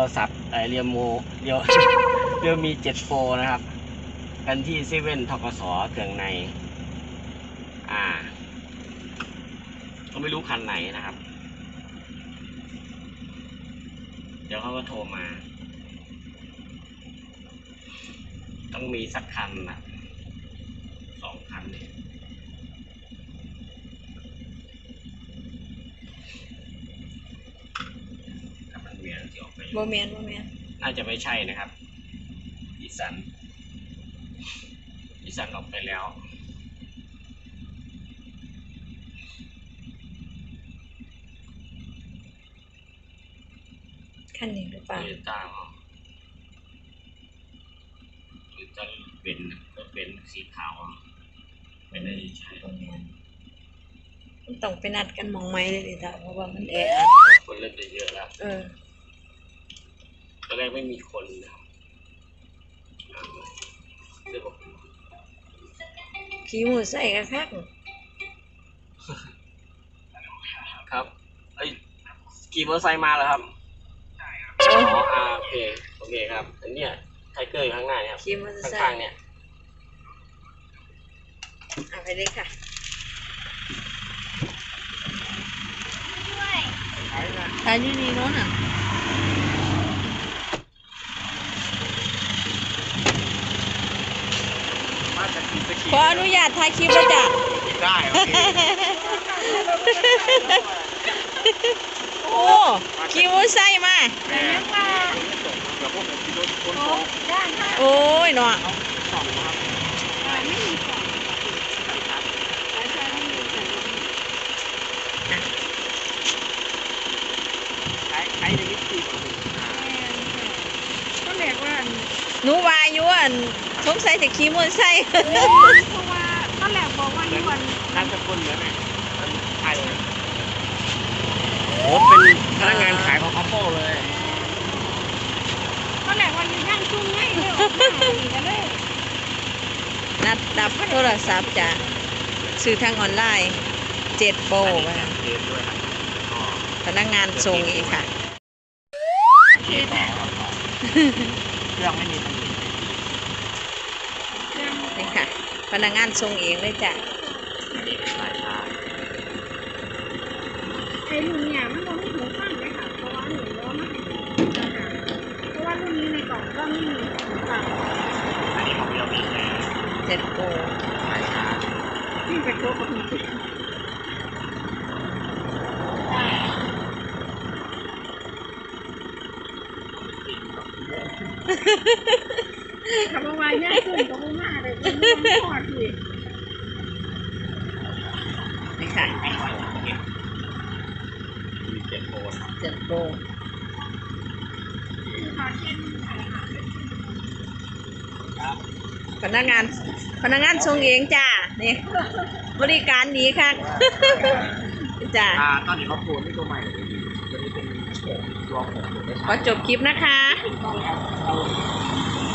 รศัพท์ไอเรียมโมเรียวเรียวมีเจ็ดโฟนะครับ กันที่เซเว่นทกสเกืองใน อ่า ก็ไม่รู้คันไหนนะครับ เดี๋ยวเขาก็โทรมา ต้องมีสักคันนะสองคันเนี่ยถ้ามันเมียที่ออกไป โมเมนโมเมนน่าจะไม่ใช่นะครับดิสันดิสันออกไปแล้วคันนี้หรือเปโตล่าโยต้าเหรอโตโยต้าเป็นรถเป็นสีขาวอะไม่ได้ใช่โมเมนมันต้องไปนัดกันหมองไม้เลยดิจ้ะเพราะว่ามันแออัดคนเริ่มจะเยอะแล้ว เออตอนแร กไม่มีคนนะครับอ่าเรื่องบอกขี่มือใส่กระคักครับไอ้ยขี่มอเตอร์ไซค์มาเหรอครับโอ้อ๋ออ่าโอเคโอเคครับอันเนี้ยไทเกอร์อยู่ข้างหน้าเนี่ยครับขี่มือใส่ข้างๆเนี่ยเอาไปเลยค่ะถ่ายอยู่นี่โน้นอะมาจากสีสกี ขออนุญาตถ่ายคลิปแล้วจ้ะได้โอเคโอ้ขี่มือใส่มา แม่เดี๋ยวพวกผมขี่รถคนสองโอ้ยเนาะสองครับใช้ใช้ในวิธีของอ่าก็แรกว่าหนูวาอยู่อัน สงสัยจะขี่มือใส่เพราะว่าตอนแรกบอกว่านี่วันนามสกุลเหมือนไหมใช่เลยโอ้เป็นพนักงานขายของ Oppo เลยตอนแรกว่าอยู่ย่างชุ่มไงเลยออกมาอีกก็เลยนัดดับโทรศัพท์จ้ะซื้อทางออนไลน์เจ็ดโปรอันนี้ว่าแถมเกมด้วยครับก็พนักงานส่งอีกค่ะเกมต่อเครื่องไม่มีตำหนินี่ค่ะ พนักงานส่งเองเลยจ้ะอันนี้เป็นสายชาร์จไอ้รุ่นเนี่ยมันก็ไม่หูฟังเลยค่ะ เพราะว่าหนูว่ามันเพราะว่ารุ่นนี้ในกล่องก็ไม่มีหูฟังอันนี้ของเรียวมีแค่เจ็ดโปรสายชาร์จที่กระโจกกับหูฟัง ขับมาว่าย่างชุ่มกับหูมาเลยมันไม่พอดเลยนี่ค่ะมีเจ็ดโปรครับเจ็ดโปรพอดเช่นพนักงาน พนักงานส่งเองจ้านี่บริการดีค่ะจ้าอ่าตอนนี้เขาโปรนี่ตัวใหม่เลยตัวนี้เป็นตัวของตัวได้ขอจบคลิปนะคะใช้